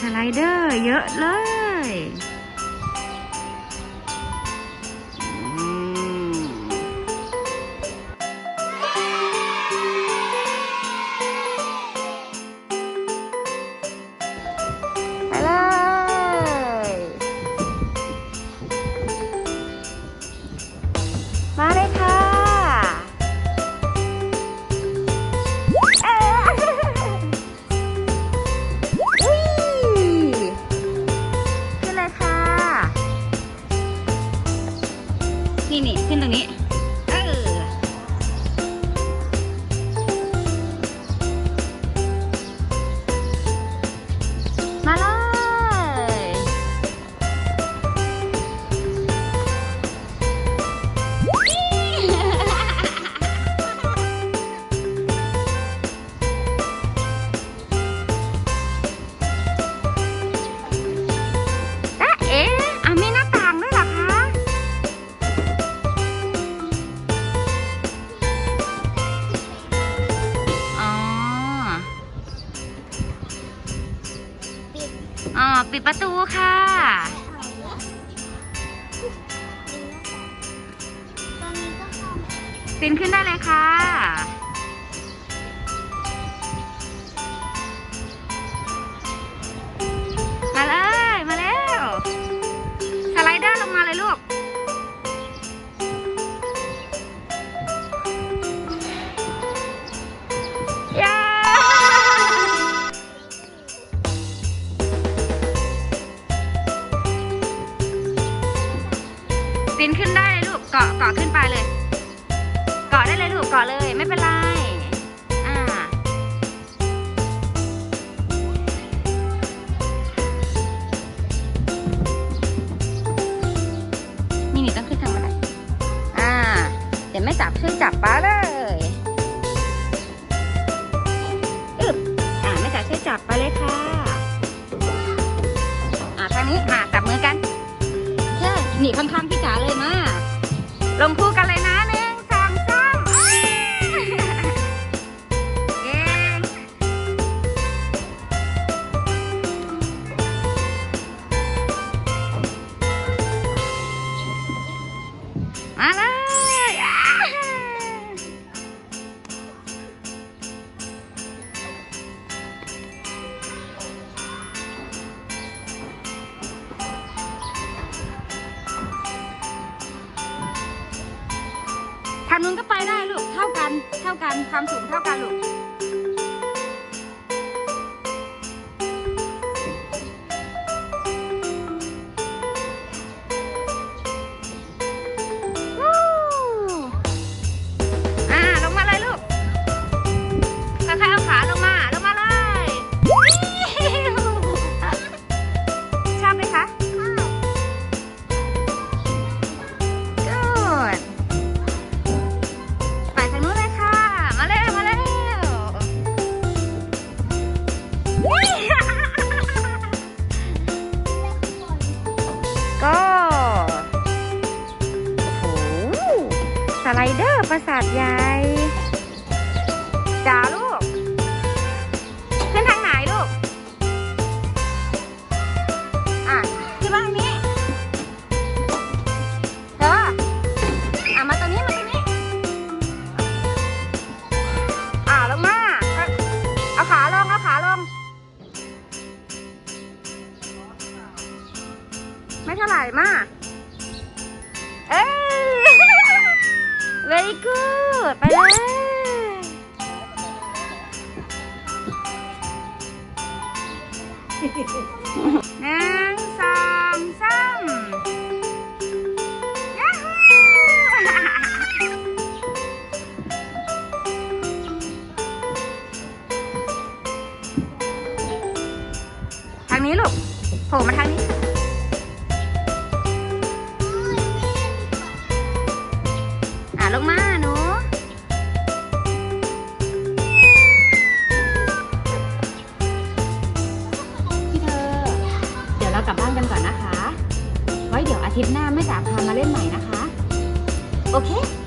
สไลเดอร์เยอะเลย อ๋อปิดประตูค่ะตอนนี้ก็เข้ามาปีนขึ้นได้เลยค่ะ ปีนขึ้นได้เลยลูก เกาะเกาะขึ้นไปเลย เกาะได้เลยลูก เกาะเลย ไม่เป็นไร อ่า นี่นี่ต้องขึ้นทางบันไดอ่า เดี๋ยวแม่จับช่วยจับป้าเลยอึบอ่าแม่จับช่วยจับไปเลยค่ะ อ่าทางนี้อ่าจับมือกัน หนีข้างๆพี่จ๋าเลยมาลงคู่กันเลยนะหนึ่งสองสามเอมาแลย ทางนู้นก็ไปได้ลูก เท่ากัน เท่ากัน ความสูงเท่ากันลูก ไลเดอร์ปราสาทใหญ่จ๋าลูก ขึ้นทางไหนลูก อะขึ้นมาทางนี้เธออะมาตรงนี้ มาตรงนี้ อ่าลงมา เอาขาลง เอาขาลง ไม่เท่าไหร่มาก เอ้ย very good ไปเลยหนึ่งสองสามยาฮูทางนี้ลูกโผล่มาทางนี้ ก่